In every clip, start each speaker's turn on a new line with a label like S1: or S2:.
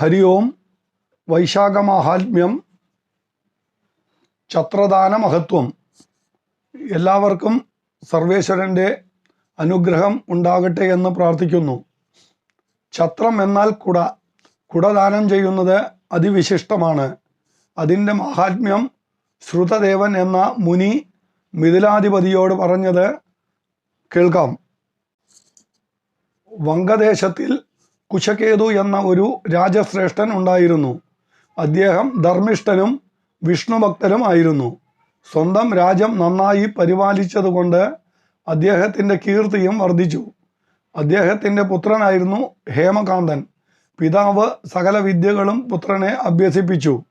S1: ഹരി ഓം വൈശാഖ വൈശാഖമാഹാത്മ്യം ഛത്രദാന മഹത്വം എല്ലാവർക്കും സർവേശ്വരന്റെ അനുഗ്രഹം ഉണ്ടാകട്ടെ എന്ന് പ്രാർത്ഥിക്കുന്നു. ഛത്രം എന്നാൽ കുട. കുടദാനം ചെയ്യുന്നത് അതിവിശിഷ്ടമാണ്. അതിന്റെ മഹാത്മ്യം ശ്രുതദേവൻ എന്ന മുനി മിഥിലാധിപതിയോട് പറഞ്ഞത് കേൾക്കാം. വങ്കദേശത്തിൽ കുശകേതു എന്ന ഒരു രാജശ്രേഷ്ഠൻ ഉണ്ടായിരുന്നു. അദ്ദേഹം ധർമ്മിഷ്ഠനും വിഷ്ണുഭക്തനും ആയിരുന്നു. സ്വന്തം രാജ്യം നന്നായി പരിപാലിച്ചതുകൊണ്ട് അദ്ദേഹത്തിന്റെ കീർത്തിയും വർദ്ധിച്ചു. അദ്ദേഹത്തിന്റെ പുത്രനായിരുന്നു ഹേമകാന്തൻ. പിതാവ് സകല വിദ്യകളും പുത്രനെ അഭ്യസിപ്പിച്ചു.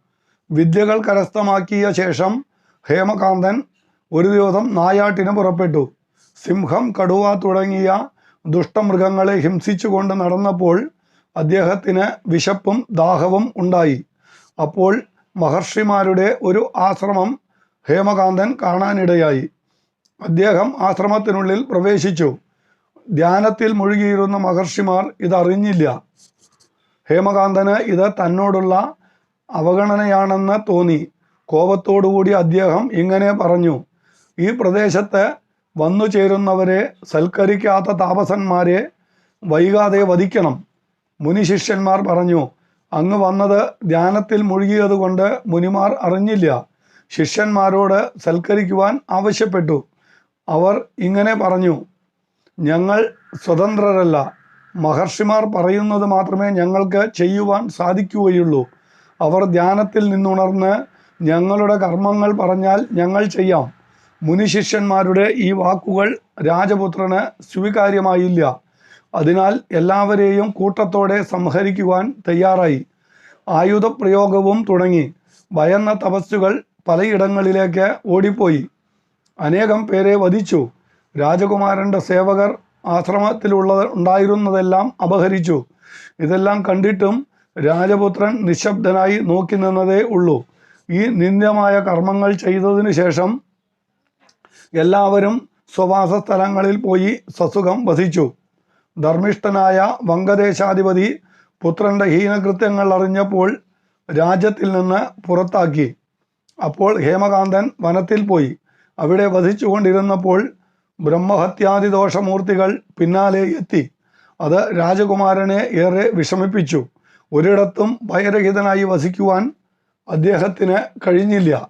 S1: വിദ്യകൾ കരസ്ഥമാക്കിയ ശേഷം ഹേമകാന്തൻ ഒരു ദിവസം നായാട്ടിന് പുറപ്പെട്ടു. സിംഹം കടുവ തുടങ്ങിയ ദുഷ്ടമൃഗങ്ങളെ ഹിംസിച്ചുകൊണ്ട് നടന്നപ്പോൾ അദ്ദേഹത്തിന് വിശപ്പും ദാഹവും ഉണ്ടായി. അപ്പോൾ മഹർഷിമാരുടെ ഒരു ആശ്രമം ഹേമകാന്തൻ കാണാനിടയായി. അദ്ദേഹം ആശ്രമത്തിനുള്ളിൽ പ്രവേശിച്ചു. ധ്യാനത്തിൽ മുഴുകിയിരുന്ന മഹർഷിമാർ ഇതറിഞ്ഞില്ല. ഹേമകാന്തന് ഇത് തന്നോടുള്ള അവഗണനയാണെന്ന് തോന്നി. കോപത്തോടുകൂടി അദ്ദേഹം ഇങ്ങനെ പറഞ്ഞു ഈ പ്രദേശത്ത് വന്നു ചേരുന്നവരെ സൽക്കരിക്കാത്ത താപസന്മാരെ വൈകാതെ വധിക്കണം. മുനിശിഷ്യന്മാർ പറഞ്ഞു അങ്ങ് വന്നത് ധ്യാനത്തിൽ മുഴുകിയതുകൊണ്ട് മുനിമാർ അറിഞ്ഞില്ല. ശിഷ്യന്മാരോട് സൽക്കരിക്കുവാൻ ആവശ്യപ്പെട്ടു. അവർ ഇങ്ങനെ പറഞ്ഞു ഞങ്ങൾ സ്വതന്ത്രരല്ല. മഹർഷിമാർ പറയുന്നത് മാത്രമേ ഞങ്ങൾക്ക് ചെയ്യുവാൻ സാധിക്കുകയുള്ളൂ. അവർ ധ്യാനത്തിൽ നിന്നുണർന്ന് ഞങ്ങളുടെ കർമ്മങ്ങൾ പറഞ്ഞാൽ ഞങ്ങൾ ചെയ്യാം. മുനിശിഷ്യന്മാരുടെ ഈ വാക്കുകൾ രാജപുത്രന് സ്വീകാര്യമായില്ല. അതിനാൽ എല്ലാവരെയും കൂട്ടത്തോടെ സംഹരിക്കുവാൻ തയ്യാറായി. ആയുധപ്രയോഗവും തുടങ്ങി. ഭയന്ന തപസ്സുകൾ പലയിടങ്ങളിലേക്ക് ഓടിപ്പോയി. അനേകം പേരെ വധിച്ചു. രാജകുമാരന്റെ സേവകർ ആശ്രമത്തിലുള്ള ഉണ്ടായിരുന്നതെല്ലാം അപഹരിച്ചു. ഇതെല്ലാം കണ്ടിട്ടും രാജപുത്രൻ നിശബ്ദനായി നോക്കി നിന്നതേ ഉള്ളൂ. ഈ നിന്ദ്യമായ കർമ്മങ്ങൾ ചെയ്തതിനു ശേഷം എല്ലാവരും സ്വവാസ സ്ഥലങ്ങളിൽ പോയി സസുഖം വസിച്ചു. ധർമ്മിഷ്ഠനായ വങ്കദേശാധിപതി പുത്രന്റെ ഹീനകൃത്യങ്ങൾ അറിഞ്ഞപ്പോൾ രാജ്യത്തിൽ നിന്ന് പുറത്താക്കി. അപ്പോൾ ഹേമകാന്തൻ വനത്തിൽ പോയി. അവിടെ വസിച്ചുകൊണ്ടിരുന്നപ്പോൾ ബ്രഹ്മഹത്യാദി ദോഷമൂർത്തികൾ പിന്നാലെ എത്തി. അത് രാജകുമാരനെ ഏറെ വിഷമിപ്പിച്ചു. ഒരിടത്തും ഭയരഹിതനായി വസിക്കുവാൻ അദ്ദേഹത്തിന് കഴിഞ്ഞില്ല.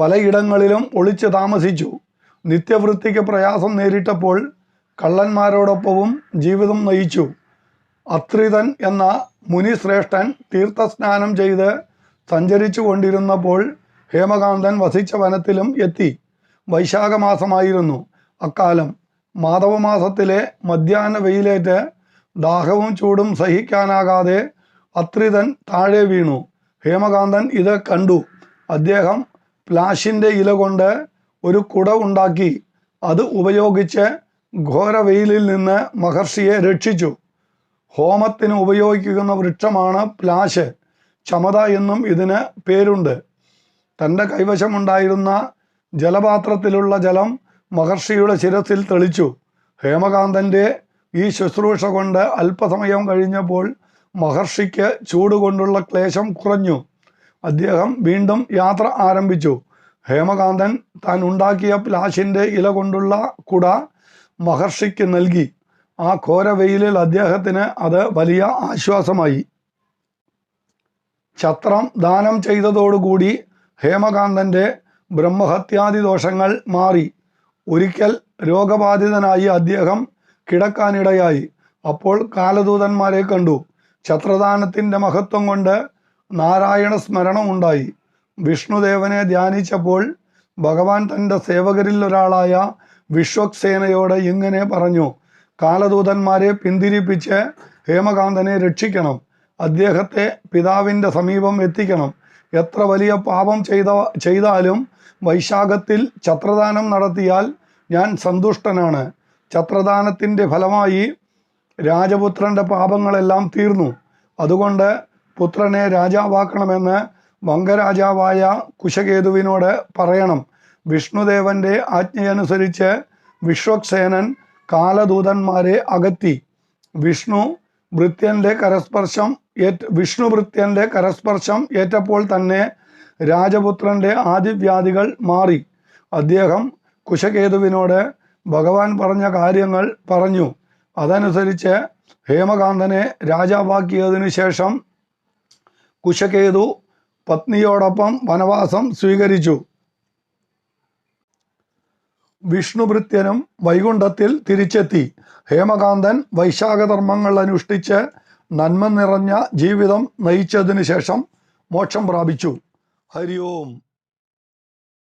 S1: പലയിടങ്ങളിലും ഒളിച്ചു താമസിച്ചു. നിത്യവൃത്തിക്ക് പ്രയാസം നേരിട്ടപ്പോൾ കള്ളന്മാരോടൊപ്പവും ജീവിതം നയിച്ചു. അത്രിതൻ എന്ന മുനിശ്രേഷ്ഠൻ തീർത്ഥസ്നാനം ചെയ്ത് സഞ്ചരിച്ചു കൊണ്ടിരുന്നപ്പോൾ ഹേമകാന്തൻ വസിച്ച വനത്തിലും എത്തി. വൈശാഖമാസമായിരുന്നു അക്കാലം. മാധവമാസത്തിലെ മധ്യാഹ്ന വെയിലേറ്റ് ദാഹവും ചൂടും സഹിക്കാനാകാതെ അത്രിതൻ താഴെ വീണു. ഹേമകാന്തൻ ഇത് കണ്ടു. അദ്ദേഹം പ്ലാഷിന്റെ ഇല കൊണ്ട് ഒരു കുട ഉണ്ടാക്കി അത് ഉപയോഗിച്ച് ഘോര വെയിലിൽ നിന്ന് മഹർഷിയെ രക്ഷിച്ചു. ഹോമത്തിന് ഉപയോഗിക്കുന്ന വൃക്ഷമാണ് പ്ലാശ്. ചമത എന്നും ഇതിന് പേരുണ്ട്. തന്റെ കൈവശമുണ്ടായിരുന്ന ജലപാത്രത്തിലുള്ള ജലം മഹർഷിയുടെ ശിരസിൽ തെളിച്ചു. ഹേമകാന്തന്റെ ഈ ശുശ്രൂഷ കൊണ്ട് അല്പസമയം കഴിഞ്ഞപ്പോൾ മഹർഷിക്ക് ചൂടുകൊണ്ടുള്ള ക്ലേശം കുറഞ്ഞു. അദ്ദേഹം വീണ്ടും യാത്ര ആരംഭിച്ചു. ഹേമകാന്തൻ താൻ ഉണ്ടാക്കിയ പ്ലാശിന്റെ ഇല കൊണ്ടുള്ള കുട മഹർഷിക്ക് നൽകി. ആ ഘോര വെയിലിൽ അദ്ദേഹത്തിന് അത് വലിയ ആശ്വാസമായി. ഛത്രം ദാനം ചെയ്തതോടുകൂടി ഹേമകാന്തന്റെ ബ്രഹ്മഹത്യാദി ദോഷങ്ങൾ മാറി. ഒരിക്കൽ രോഗബാധിതനായി അദ്ദേഹം കിടക്കാനിടയായി. അപ്പോൾ കാലദൂതന്മാരെ കണ്ടു. ഛത്രദാനത്തിന്റെ മഹത്വം കൊണ്ട് നാരായണ സ്മരണം ഉണ്ടായി വിഷ്ണുദേവനെ ധ്യാനിച്ചപ്പോൾ ഭഗവാൻ തന്റെ സേവകരിൽ ഒരാളായ വിശ്വക്സേനയോട് ഇങ്ങനെ പറഞ്ഞു കാലദൂതന്മാരെ പിന്തിരിപ്പിച്ച് ഹേമകാന്തനെ രക്ഷിക്കണം അദ്ദേഹത്തെ പിതാവിന്റെ സമീപം എത്തിക്കണം. എത്ര വലിയ പാപം ചെയ്ത ചെയ്താലും വൈശാഖത്തിൽ ഛത്രദാനം നടത്തിയാൽ ഞാൻ സന്തുഷ്ടനാണ്. ഛത്രദാനത്തിന്റെ ഫലമായി രാജപുത്രന്റെ പാപങ്ങളെല്ലാം തീർന്നു. അതുകൊണ്ട് പുത്രനെ രാജാവാക്കണമെന്ന് വങ്കരാജാവായ കുശകേതുവിനോട് പറയണം. വിഷ്ണുദേവന്റെ ആജ്ഞയനുസരിച്ച് വിശ്വക്സേനൻ കാലദൂതന്മാരെ അകത്തി വിഷ്ണു ഭൃത്യന്റെ കരസ്പർശം ഏറ്റ വിഷ്ണു ഭൃത്യന്റെ കരസ്പർശം ഏറ്റപ്പോൾ തന്നെ രാജപുത്രന്റെ ആദിവ്യാധികൾ മാറി. അദ്ദേഹം കുശകേതുവിനോട് ഭഗവാൻ പറഞ്ഞ കാര്യങ്ങൾ പറഞ്ഞു. അതനുസരിച്ച് ഹേമകാന്തനെ രാജാവാക്കിയതിനു ശേഷം കുശകേതു പത്നിയോടൊപ്പം വനവാസം സ്വീകരിച്ചു. വിഷ്ണുഭൃത്യനും വൈകുണ്ഠത്തിൽ തിരിച്ചെത്തി. ഹേമകാന്തൻ വൈശാഖധർമ്മങ്ങൾ അനുഷ്ഠിച്ച് നന്മ നിറഞ്ഞ ജീവിതം നയിച്ചതിനു ശേഷം മോക്ഷം പ്രാപിച്ചു. ഹരി ഓം